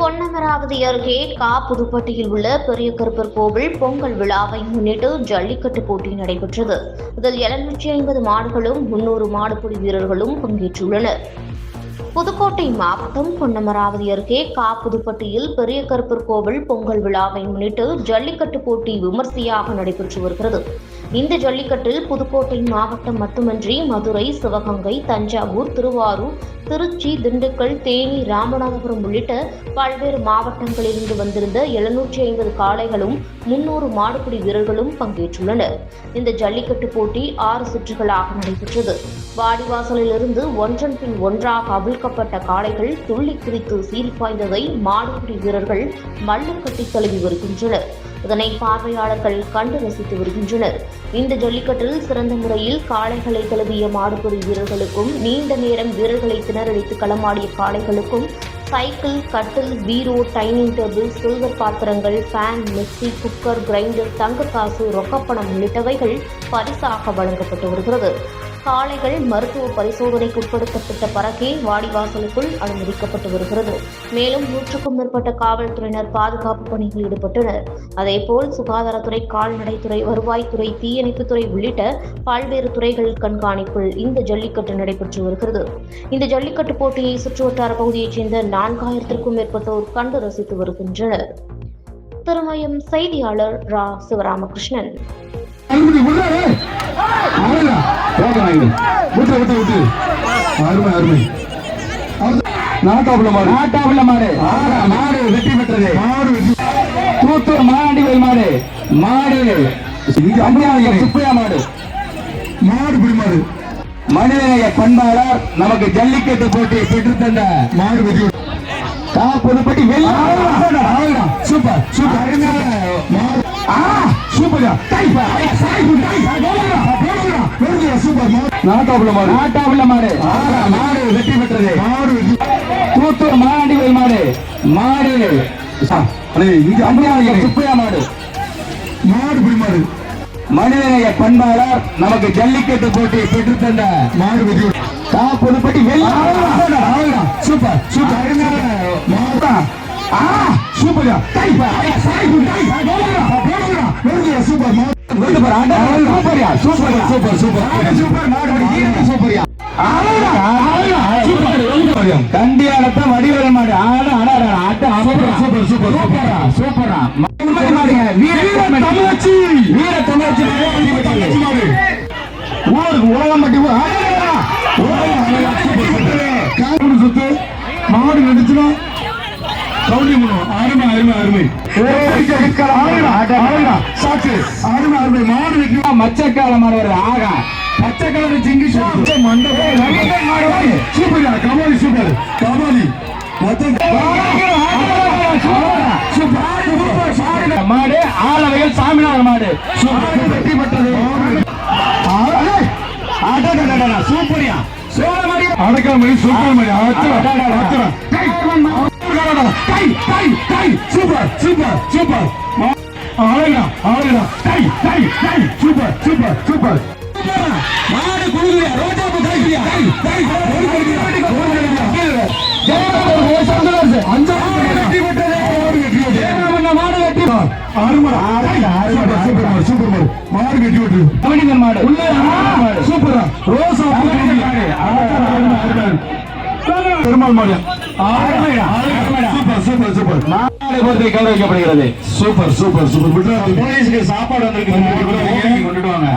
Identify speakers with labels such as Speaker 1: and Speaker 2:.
Speaker 1: பொன்னமராவதி அருகே கா புதுப்பட்டியில் உள்ள பெரிய கருப்பர் கோவில் பொங்கல் விழாவை முன்னிட்டு ஜல்லிக்கட்டு போட்டி நடைபெற்றது. இதில் எழுநூற்றி ஐம்பது மாடுகளும் முன்னூறு மாடுபிடி வீரர்களும் பங்கேற்றுள்ளனர். புதுக்கோட்டை மாவட்டம் பொன்னமராவதி அருகே கா புதுப்பட்டியில் பெரிய கருப்பர் கோவில் பொங்கல் விழாவை முன்னிட்டு ஜல்லிக்கட்டு போட்டி விமர்சையாக நடைபெற்று வருகிறது. இந்த ஜல்லிக்கட்டில் புதுக்கோட்டை மாவட்டம் மட்டுமின்றி மதுரை சிவகங்கை தஞ்சாவூர் திருவாரூர் திருச்சி திண்டுக்கல் தேனி ராமநாதபுரம் உள்ளிட்ட பல்வேறு மாவட்டங்களிலிருந்து வந்திருந்த எழுநூற்றி ஐம்பது காளைகளும் முன்னூறு மாடுபிடி வீரர்களும் பங்கேற்றுள்ளனர். இந்த ஜல்லிக்கட்டு போட்டி ஆறு சுற்றுகளாக நடைபெற்றது. வாடிவாசலிலிருந்து ஒன்றன் பின் ஒன்றாக அவிழ்க்கப்பட்ட காளைகள் துள்ளி குறித்து சீறிப்பாய்ந்ததை மாடுபிடி வீரர்கள் மல்லு கட்டி தழுவி வருகின்றனர். இதனை பார்வையாளர்கள் கண்டு ரசித்து வருகின்றனர். இந்த ஜல்லிக்கட்டில் சிறந்த முறையில் காளைகளை தழுவிய மாடுபிடி வீரர்களுக்கும் நீண்ட நேரம் வீரர்களை திணறடித்து களமாடிய காளைகளுக்கும் சைக்கிள் கட்டில் பீரோ டைனிங் டேபிள் சில்வர் பாத்திரங்கள் ஃபேன் மிக்சி குக்கர் கிரைண்டர் தங்கக்காசு ரொக்கப்பணம் உள்ளிட்டவைகள் பரிசாக வழங்கப்பட்டு வருகிறது. காளைகள் மருத்துவ பரிசோதனைக்கு உட்படுத்தப்பட்ட பறக்கே வாடிவாசலுக்குள் அனுமதிக்கப்பட்டு வருகிறது. மேலும் நூற்றுக்கும் மேற்பட்ட காவல்துறையினர் பாதுகாப்பு பணியில் ஈடுபட்டனர். அதேபோல் சுகாதாரத்துறை கால்நடைத்துறை வருவாய்த்துறை தீயணைப்புத்துறை உள்ளிட்ட பல்வேறு துறைகள் கண்காணிப்பில் இந்த ஜல்லிக்கட்டு நடைபெற்று வருகிறது. இந்த ஜல்லிக்கட்டு போட்டியை சுற்றுவட்டார பகுதியைச் சேர்ந்த நான்காயிரத்திற்கும் மேற்பட்டோர் கண்டு ரசித்து வருகின்றனர். திருமயம் செய்தியாளர் ரா. சிவராமகிருஷ்ணன்.
Speaker 2: விட்டு விட்டு விட்டு. அருமை அருமை. நாட்டாப்புல மாடு.
Speaker 3: நாட்டாவுள்ள மாடு. மாடு வெற்றி பெற்றது.
Speaker 2: மாடு
Speaker 3: தூத்தூர் மாடி. கோயில் மாடு மாடு சுப்பையா மாடு.
Speaker 2: மாடு பிடி மாடு.
Speaker 3: மனிதநேய பண்பாளர் நமக்கு ஜல்லிக்கட்டு போட்டியை பெற்று தந்த
Speaker 2: மாடு விட்டு.
Speaker 3: கா புதுப்பட்டி
Speaker 2: அவ்வளவுதான். Super super. மாடு. ஆ சூப்பர்யா சூப்பர் மாடு நாட்டாப்புல மாடு
Speaker 3: மாடு வெற்றி பெற்றது
Speaker 2: மாடு
Speaker 3: தூத்தூர் மாடி கோயில் மாடு மாடு
Speaker 2: இங்க அம்புறாங்க
Speaker 3: சுப்பையா மாடு
Speaker 2: மாடு பிடி மாடு
Speaker 3: மனிதநேய பண்பாளர் நமக்கு ஜல்லிக்கட்டு போட்டியை பெற்று தந்த
Speaker 2: மாடு விட்டு.
Speaker 3: கா புதுப்பட்டி
Speaker 2: அவ்வளவுதான், அவ்வளவுதான். சூப்பர் சூப்பர் மாடு ஆ சூப்பர்யா சூப்பர் சூப்பர் சூப்பர். சூப்பர் மாடு சூப்பர்யா. சூப்பர்.
Speaker 3: கண்டியாலத்த வடிவேல் மாடு. ஆட ஆட ஆட ஆட்ட
Speaker 2: சூப்பர் சூப்பர் சூப்பர் சூப்பரா.
Speaker 3: சூப்பரா மாடுங்க வீர
Speaker 2: தமிழச்சி.
Speaker 3: வீர தமிழச்சி.
Speaker 2: மாடு.
Speaker 3: ஊருக்கு ஆடா.
Speaker 2: காரணம் சுத்து. மாடு நடிச்சுனா கவுண்டி பண்ணுவோம் அருமை அருமை அருமை சாக்கு அருமை அருமை மாடு வைக்கும்
Speaker 3: மச்சக்கால மாடு வருது ஆகா
Speaker 2: பச்சை கலர் சிங்கி மண்டபம் சூப்பர்யா கபாலி சூப்பர் கபாலி சூப்பர்
Speaker 3: மாடு ஆலவையில் சாமிநாத மாடு
Speaker 2: வெற்றி பெற்றது
Speaker 3: சூப்பரியா சோழமடி
Speaker 2: அடக்காம சூப்பர் மாதிரி அத்தனை அத்தனை டை டை டை. Super super super. ஆளுடா ஆளுடா. டை டை டை. Super super super.
Speaker 3: மாடு குழுவியா ரோஜா பூ கலைக்கிறியா
Speaker 2: டை டை. ஒரு கடியா ஒரு கடியா அஞ்சாவது வெற்றி பெற்றது மாடு வெற்றி பெற்றது
Speaker 3: மாடு வெட்டி
Speaker 2: அருமரா சூப்பர் சூப்பர் சூப்பர் மாடு. வெற்றி பெற்றது
Speaker 3: கவனிங்கன் மாடு.
Speaker 2: சூப்பரா ரோசா பெருமாள் மாடு.
Speaker 3: நாளை பொறுத்தை கலந்து
Speaker 2: வைக்கப்படுகிறது சூப்பர் சூப்பர். சூப்பர் போலீஸ்க்கு சாப்பாடு வந்திருக்கு. கொண்டுட்டு வாங்க.